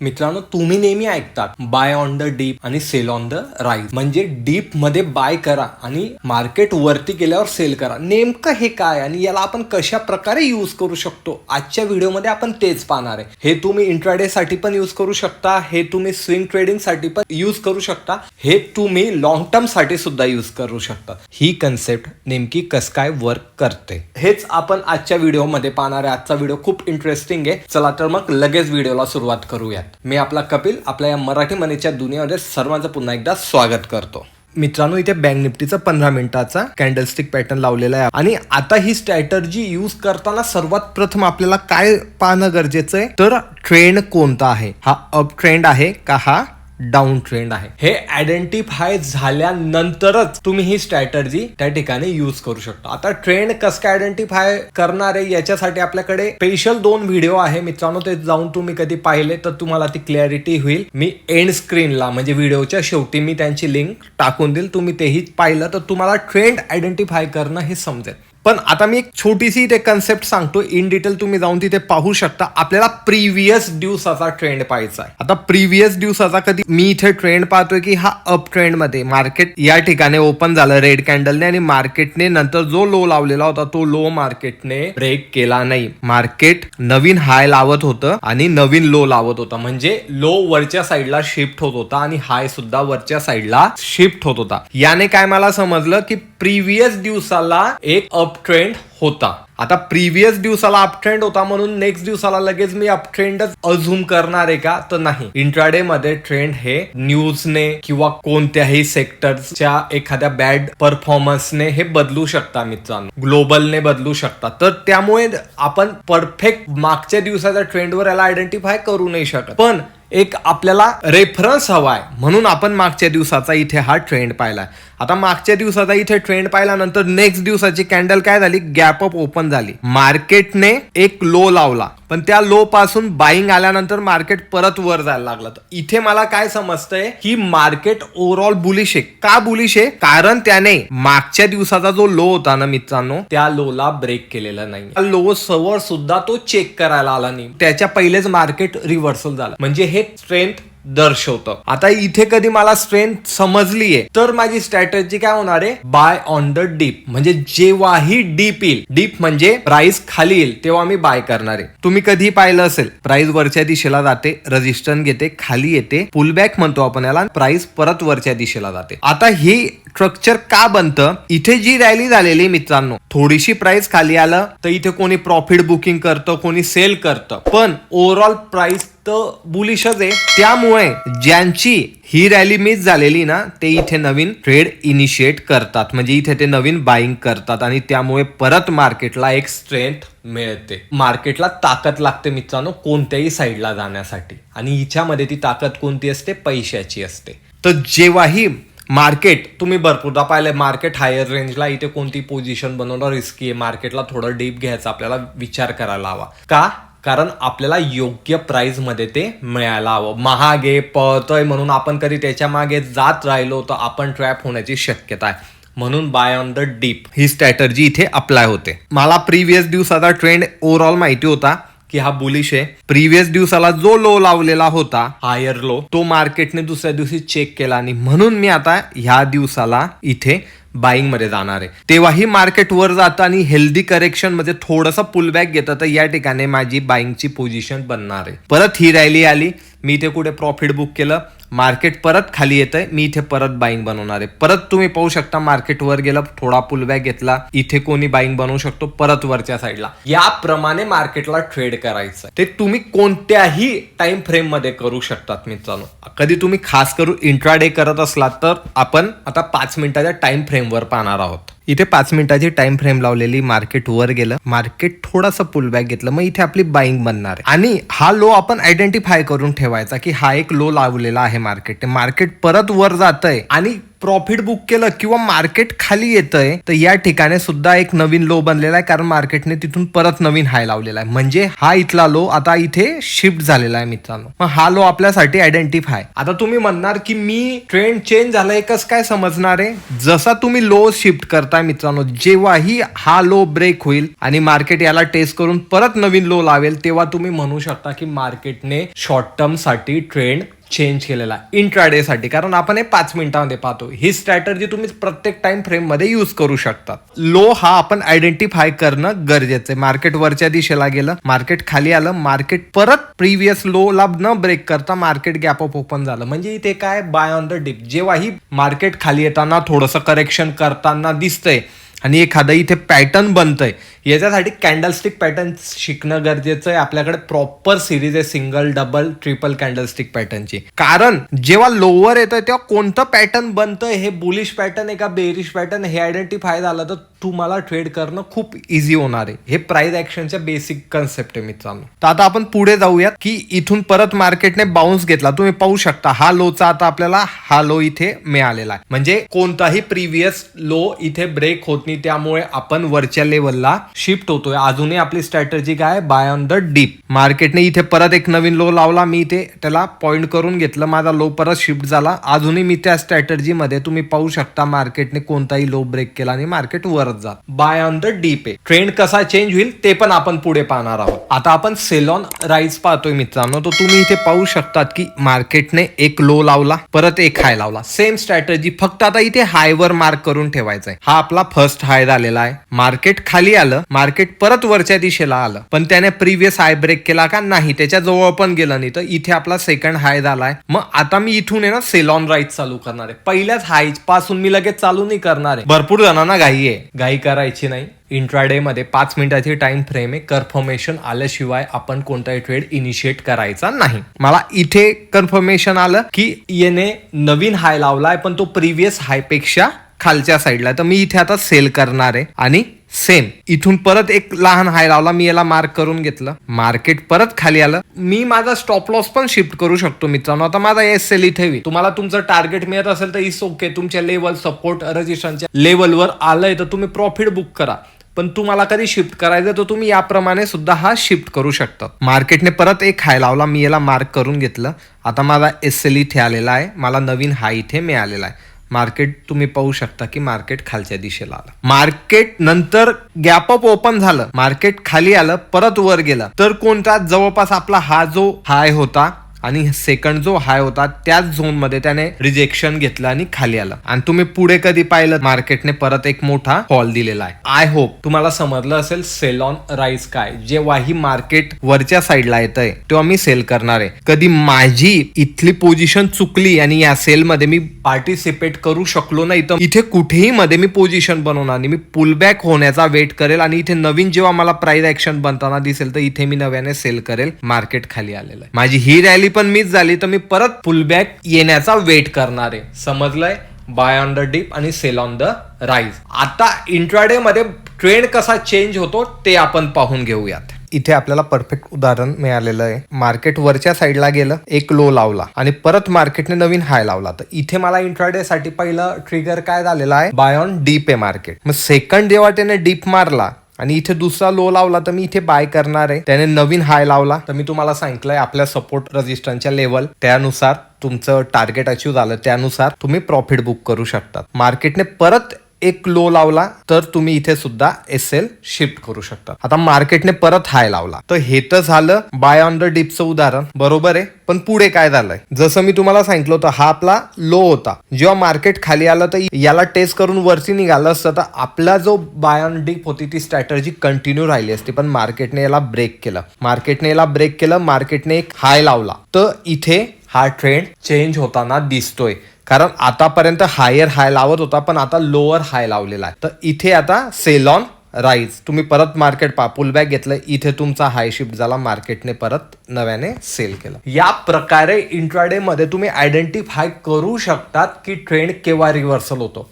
मित्रांनो तुम्ही नेहमी ऐकतात बाय ऑन द डीप आणि सेल ऑन द राईज म्हणजे डीपमध्ये बाय करा आणि मार्केट वरती गेल्यावर सेल करा. नेमकं हे काय आणि याला आपण कशा प्रकारे यूज करू शकतो? आजच्या व्हिडिओमध्ये आपण तेच पाहणार आहे. हे तुम्ही इंट्राडे साठी पण यूज करू शकता हे तुम्ही स्विंग ट्रेडिंगसाठी पण यूज करू शकता हे तुम्ही लॉंग टर्मसाठी सुद्धा यूज करू शकता. ही कन्सेप्ट नेमकी कस काय वर्क करते? हेच आपण आजच्या व्हिडिओमध्ये पाहणार आहे. आजचा व्हिडिओ खूप इंटरेस्टिंग आहे. चला तर मग लगेच व्हिडिओला सुरुवात करूयात. मी आपला कपिल आपल्या या मराठी मनीच्या दुनियामध्ये सर्वांचं पुन्हा एकदा स्वागत करतो. मित्रांनो इथे बँक निफ्टीचा पंधरा मिनिटाचा कॅन्डलस्टिक पॅटर्न लावलेला आहे. आणि आता ही स्ट्रॅटर्जी यूज करताना सर्वात प्रथम आपल्याला काय पाहणं गरजेचं आहे? तर ट्रेंड कोणता आहे? हा अप ट्रेंड आहे का हा डाऊन ट्रेंड आहे. हे आयडेंटिफाय झाल्यानंतरच तुम्ही ही स्ट्रॅटर्जी त्या ठिकाणी युज करू शकता. आता ट्रेंड कसं काय आयडेंटिफाय करणार आहे याच्यासाठी आपल्याकडे स्पेशल दोन व्हिडिओ आहे. मित्रांनो ते जाऊन तुम्ही कधी पाहिले तर तुम्हाला ती क्लॅरिटी होईल. मी एंड स्क्रीनला म्हणजे व्हिडिओच्या शेवटी मी त्यांची लिंक टाकून देईल. तुम्ही तेही पाहिलं तर तुम्हाला ट्रेंड आयडेंटिफाय करणं हे समजेल. पण आता मी एक छोटीशी ते कन्सेप्ट सांगतो. इन डिटेल तुम्ही जाऊन तिथे पाहू शकता. आपल्याला प्रिव्हियस दिवसाचा ट्रेंड पाहायचा आहे. आता प्रिव्हियस दिवसाचा कधी मी इथे ट्रेंड पाहतोय की हा अप ट्रेंडमध्ये मार्केट या ठिकाणी ओपन झालं. रेड कॅन्डलने आणि मार्केटने नंतर जो लो लावलेला होता तो लो मार्केटने ब्रेक केला नाही. मार्केट नवीन हाय लावत होतं आणि नवीन लो लावत होता. म्हणजे लो वरच्या साईडला शिफ्ट होत होता आणि हाय सुद्धा वरच्या साईडला शिफ्ट होत होता. याने काय मला समजलं की प्रिव्हियस दिवसाला एक अप ट्रेंड होता. आता प्रिव्हियस दिवसाला अप ट्रेंड होता म्हणून नेक्स्ट दिवसाला लगेच मी अप ट्रेंडच अझूम करणार आहे का? तर नाही. इंट्राडे मध्ये ट्रेंड हे न्यूजने किंवा कोणत्याही सेक्टरच्या एखाद्या बॅड परफॉर्मन्सने हे बदलू शकता मित्रांनो. ग्लोबलने बदलू शकता. तर त्यामुळे आपण परफेक्ट मागच्या दिवसाच्या ट्रेंडवर याला आयडेंटिफाय करू नाही शकत. पण एक आपल्याला रेफरन्स हवाय म्हणून आपण मागच्या दिवसाचा इथे हा ट्रेंड पाहिलाय. आता मागच्या दिवसाचा इथे ट्रेंड पाहिल्यानंतर नेक्स्ट दिवसाची कॅन्डल काय झाली? गॅप अप ओपन झाली. मार्केटने एक लो लावला. पण त्या लो पासून बाईंग आल्यानंतर मार्केट परत वर जायला लागलं. तर इथे मला काय समजतंय? की मार्केट ओव्हरऑल बुलिश आहे. का बुलिश आहे? कारण त्याने मागच्या दिवसाचा जो लो होता ना मित्रांनो त्या लोला ब्रेक केलेला नाही लो सवर सुद्धा तो चेक करायला आला नाही. त्याच्या पहिलेच मार्केट रिव्हर्सल झालं. म्हणजे हे स्ट्रेंथ दर्शवतं. आता इथे कधी मला स्ट्रेंथ समजलीये तर माझी स्ट्रॅटजी काय होणार आहे? बाय ऑन द डीप म्हणजे जेव्हाही डीप येईल डीप म्हणजे प्राइस खाली येईल तेव्हा मी बाय करणार आहे. तुम्ही कधी पाहिलं असेल प्राइस वरच्या दिशेला जाते रजिस्टन घेते खाली येते पुलबॅक म्हणतो आपण याला प्राइस परत वरच्या दिशेला जाते. आता ही स्ट्रक्चर का बनतं? इथे जी रॅली झालेली मित्रांनो थोडीशी प्राइस खाली आलं तर इथे कोणी प्रॉफिट बुकिंग करतं कोणी सेल करतं. पण ओव्हरऑल प्राइस तर बुलिशच आहे. त्यामुळे ज्यांची ही रॅली मिस झालेली ना ते इथे नवीन ट्रेड इनिशिएट करतात. म्हणजे इथे ते नवीन बाईंग करतात आणि त्यामुळे परत मार्केटला एक स्ट्रेंथ मिळते. मार्केटला ताकद लागते मित्रांनो कोणत्याही साईडला जाण्यासाठी. आणि हिच्यामध्ये ती ताकद कोणती असते? पैशाची असते. तर जेव्हाही मार्केट तुम्ही भरपूरदा पाहिलं मार्केट हायर रेंजला इथे कोणती पोझिशन बनवणं रिस्की आहे. मार्केटला थोडं डीप घ्यायचा आपल्याला विचार करायला हवा. का? कारण आपल्याला योग्य प्राईजमध्ये ते मिळायला हवं. महागे पळतोय म्हणून आपण कधी त्याच्यामागे जात राहिलो तर आपण ट्रॅप होण्याची शक्यता आहे. म्हणून बाय ऑन द डीप ही स्ट्रॅटर्जी इथे अप्लाय होते. मला प्रिव्हियस दिवसाचा ट्रेंड ओव्हरऑल माहिती होता की हा बुलिश आहे. प्रिव्हियस दिवसाला जो लो लावलेला होता हायर लो तो मार्केटने दुसऱ्या दिवशी चेक केला आणि म्हणून मी आता ह्या दिवसाला इथे बाईंगमध्ये जाणार आहे. तेव्हाही मार्केट वर जातं आणि हेल्दी करेक्शनमध्ये थोडंसं पुलबॅक घेतं तर या ठिकाणी माझी बाईंगची पोझिशन बनणार आहे. परत ही रॅली आली. मी ते कुठे प्रॉफिट बुक केलं? मार्केट परत खाली येतंय. मी इथे परत बाईंग बनवणार आहे. परत तुम्ही पाहू शकता मार्केट वर गेलं थोडा पुलबॅक घेतला इथे कोणी बाईंग बनवू शकतो परत वरच्या साईडला याप्रमाणे मार्केटला ट्रेड करायचं ते तुम्ही कोणत्याही टाइम फ्रेममध्ये करू शकतात मित्रांनो. कधी तुम्ही खास करून इंट्राडे करत असलात तर आपण आता पाच मिनिटाच्या टाइम फ्रेमवर पाहणार आहोत. इथे पाच मिनिटाची टाइम फ्रेम लावलेली मार्केट वर गेलं. मार्केट थोडासा पुलबॅक घेतलं. मग इथे आपली बाईंग बनणार आहे. आणि हा लो आपण आयडेंटिफाय करून ठेवायचा की हा एक लो लावलेला आहे मार्केट मार्केट परत वर जातंय आणि प्रॉफिट बुक केलं किंवा मार्केट खाली येतंय तर या ठिकाणी सुद्धा एक नवीन लो बनलेला आहे. कारण मार्केटने तिथून परत नवीन हाय लावलेला आहे. म्हणजे हा इथला लो आता इथे शिफ्ट झालेला आहे मित्रांनो. मग हा लो आपल्यासाठी आयडेंटिफाय आता तुम्ही म्हणणार की मी ट्रेंड चेंज झालाय कस काय समजणार आहे? जसा तुम्ही लो शिफ्ट करताय मित्रांनो जेव्हाही हा लो ब्रेक होईल आणि मार्केट याला टेस्ट करून परत नवीन लो लावेल तेव्हा तुम्ही म्हणू शकता की मार्केटने शॉर्ट टर्मसाठी ट्रेंड चेंज केलेला इंट्राडेसाठी कारण आपण हे पाच मिनिटामध्ये पाहतो. ही स्ट्रॅटर्जी तुम्ही प्रत्येक टाइम फ्रेममध्ये यूज करू शकता. लो हा आपण आयडेंटिफाय करणं गरजेचं आहे. मार्केट वरच्या दिशेला गेलं मार्केट खाली आलं मार्केट परत प्रिव्हियस लो ला न ब्रेक करता मार्केट गॅप अप ओपन झालं. म्हणजे इथे काय? बाय ऑन द डिप जेव्हाही मार्केट खाली येताना थोडंसं करेक्शन करताना दिसतंय आणि एखादं इथे पॅटर्न बनतंय. याच्यासाठी कॅन्डलस्टिक पॅटर्न शिकणं गरजेचं आहे. आपल्याकडे प्रॉपर सिरीज आहे सिंगल डबल ट्रिपल कॅन्डलस्टिक पॅटर्नची कारण जेव्हा लोअर येतं तेव्हा कोणतं पॅटर्न बनतंय हे बुलिश पॅटर्न आहे का बेरिश पॅटर्न हे आयडेंटिफाय झालं तर तुम्हाला ट्रेड करणं खूप इझी होणार आहे. हे प्राईज ऍक्शनच्या बेसिक कन्सेप्ट आहे मित्रांनो. तर आता आपण पुढे जाऊयात की इथून परत मार्केटने बाउन्स घेतला. तुम्ही पाहू शकता हा लोचा आता आपल्याला हा लो इथे मिळालेला आहे. म्हणजे कोणताही प्रिव्हियस लो इथे ब्रेक होत नाही. त्यामुळे आपण वरच्या लेवलला शिफ्ट होतोय. अजूनही आपली स्ट्रॅटर्जी काय बाय ऑन द डीप मार्केटने इथे परत एक नवीन लो लावला. मी इथे त्याला पॉइंट करून घेतलं. माझा लो परत शिफ्ट झाला. अजूनही मी त्या स्ट्रॅटर्जीमध्ये तुम्ही पाहू शकता मार्केटने कोणताही लो ब्रेक केला आणि मार्केट वर वरच जात. बाय ऑन द डीप आहे. ट्रेंड कसा चेंज होईल ते पण आपण पुढे पाहणार आहोत. आता आपण सेलॉन राईज पाहतोय मित्रांनो. तर तुम्ही इथे पाहू शकतात की मार्केटने एक लो लावला परत एक हाय लावला. सेम स्ट्रॅटेजी फक्त आता इथे हायवर मार्क करून ठेवायचा आहे हा आपला फर्स्ट हाय झालेला आहे. मार्केट खाली आलं मार्केट परत वरच्या दिशेला आलं. पण त्याने प्रिव्हियस हाय ब्रेक केला का? नाही त्याच्याजवळ पण गेलं नाही. तर इथे आपला सेकंड हाय झालाय. मग आता मी इथून आहे ना सेलॉन राईज चालू करणार आहे. पहिल्याच हायपासून मी लगेच चालू नाही करणार आहे. भरपूर जणांना घाई आहे. घाई करायची नाही. इंट्राडेमध्ये पाच मिनिटाची टाइम फ्रेम आहे. कन्फर्मेशन आल्याशिवाय आपण कोणताही ट्रेड इनिशिएट करायचा नाही. मला इथे कन्फर्मेशन आलं की येने नवीन हाय लावलाय पण तो प्रिव्हियस हायपेक्षा खालच्या साईडला. तर मी इथे आता सेल करणार आहे. आणि सेम इथून परत एक लहान हाय लावला. मी याला मार्क करून घेतलं. मार्केट परत खाली आलं. मी माझा स्टॉप लॉस पण शिफ्ट करू शकतो मित्रांनो. आता माझा एस सेल इथे होईल तुम्हाला तुमचं टार्गेट मिळत असेल तर इस ओके तुमच्या लेवल सपोर्ट रजिस्ट्रेशनच्या लेवलवर आलंय तर तुम्ही प्रॉफिट बुक करा. पण तुम्हाला कधी शिफ्ट करायचं तर तुम्ही याप्रमाणे सुद्धा हा शिफ्ट करू शकता मार्केटने परत एक हाय लावला. मी याला मार्क करून घेतलं. आता माझा एस सेल इथे आलेला आहे. मला नवीन हाय इथे मिळालेला आहे. मार्केट तुम्ही पाहू शकता की मार्केट खालच्या दिशेला आलं. मार्केट नंतर गॅप अप ओपन झालं. मार्केट खाली आलं परत वर गेलं. तर कोणता? जवळपास आपला हा जो हाय होता आणि सेकंड जो हाय होता त्याच झोनमध्ये त्याने रिजेक्शन घेतलं आणि खाली आलं. आणि तुम्ही पुढे कधी पाहिलं मार्केटने परत एक मोठा हॉल दिलेला आहे. आय होप तुम्हाला समजलं असेल सेल ऑन राईस काय. जेव्हाही मार्केट वरच्या साईडला येत आहे तेव्हा मी सेल करणार आहे. कधी माझी इथली पोझिशन चुकली आणि या सेल मध्ये मी पार्टिसिपेट करू शकलो नाही तर इथे कुठेही मध्ये मी पोझिशन बनवणार नाही. मी पुलबॅक होण्याचा वेट करेल आणि इथे नवीन जेव्हा मला प्राईज ऍक्शन बनताना दिसेल तर इथे मी नव्याने सेल करेल मार्केट खाली आलेलं आहे. माझी ही रॅली पण मिस झाली तर मी परत पुलबॅक येण्याचा वेट करणार आहे. समजलंय? बाय ऑन द डीप आणि सेल ऑन द राईज आता इंट्राडे मध्ये ट्रेंड कसा चेंज होतो ते आपण पाहून घेऊयात. इथे आपल्याला परफेक्ट उदाहरण मिळालेलं आहे. मार्केट वरच्या साईडला गेलं एक लो लावला आणि परत मार्केटने नवीन हाय लावला. तर इथे मला इंट्राडे साठी पहिलं ट्रिगर काय झालेलं आहे? बाय ऑन डीप आहे मार्केट मग सेकंड जेव्हा त्याने डीप मारला आणि इथे दुसरा लो लावला तर मी इथे बाय करणार आहे. त्याने नवीन हाय लावला तर मी तुम्हाला सांगितलंय आपल्या सपोर्ट रजिस्टरच्या लेवल त्यानुसार तुमचं टार्गेट अचीव झालं. त्यानुसार तुम्ही प्रॉफिट बुक करू शकता मार्केटने परत एक लो लावला तर तुम्ही इथे सुद्धा एस एल शिफ्ट करू शकता. आता मार्केटने परत हाय लावला. तर हे तर झालं बाय ऑन द डिपचं उदाहरण. बरोबर आहे? पण पुढे काय झालंय? जसं मी तुम्हाला सांगितलं होतं हा आपला लो होता. जेव्हा मार्केट खाली आलं तर याला टेस्ट करून वरती निघालं असतं. तर आपला जो बाय ऑन डीप होती ती स्ट्रॅटर्जी कंटिन्यू राहिली असती. पण मार्केटने याला ब्रेक केलं. मार्केटने याला ब्रेक केलं मार्केटने एक हाय लावला. तर इथे हा ट्रेंड चेंज होताना दिसतोय. कारण आतापर्यंत हायर हाय लावत होता पण आता लोअर हाय लावलेला आहे. तर इथे आता सेलॉन राईज तुम्ही परत मार्केट पा पुलबॅक घेतलं इथे तुमचा हाय शिफ्ट झाला मार्केटने परत नव्याने सेल केलं. या प्रकारे इंट्राडे मध्ये तुम्ही आयडेंटिफाय करू शकतात की ट्रेंड केव्हा रिव्हर्सल होतो.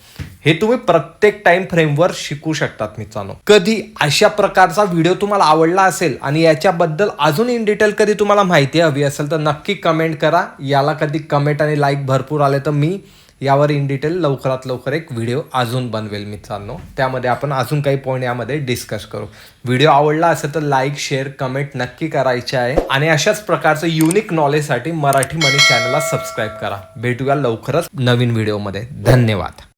हे तुम्ही प्रत्येक टाइम फ्रेमवर शिकू शकतात मित्रांनो. कधी अशा प्रकारचा व्हिडिओ तुम्हाला आवडला असेल आणि याच्याबद्दल अजून इन डिटेल कधी तुम्हाला माहिती हवी असेल तर नक्की कमेंट करा. याला कधी कमेंट आणि लाईक भरपूर आले तर मी यावर इन डिटेल लवकरात लवकर एक व्हिडिओ अजून बनवेल मित्रांनो. त्यामध्ये आपण अजून काही पॉईंट यामध्ये डिस्कस करू. व्हिडिओ आवडला असेल तर लाईक शेअर कमेंट नक्की करायचे आहे. आणि अशाच प्रकारचं युनिक नॉलेजसाठी मराठी मनी चॅनलला सबस्क्राईब करा. भेटूया लवकरच नवीन व्हिडिओमध्ये धन्यवाद.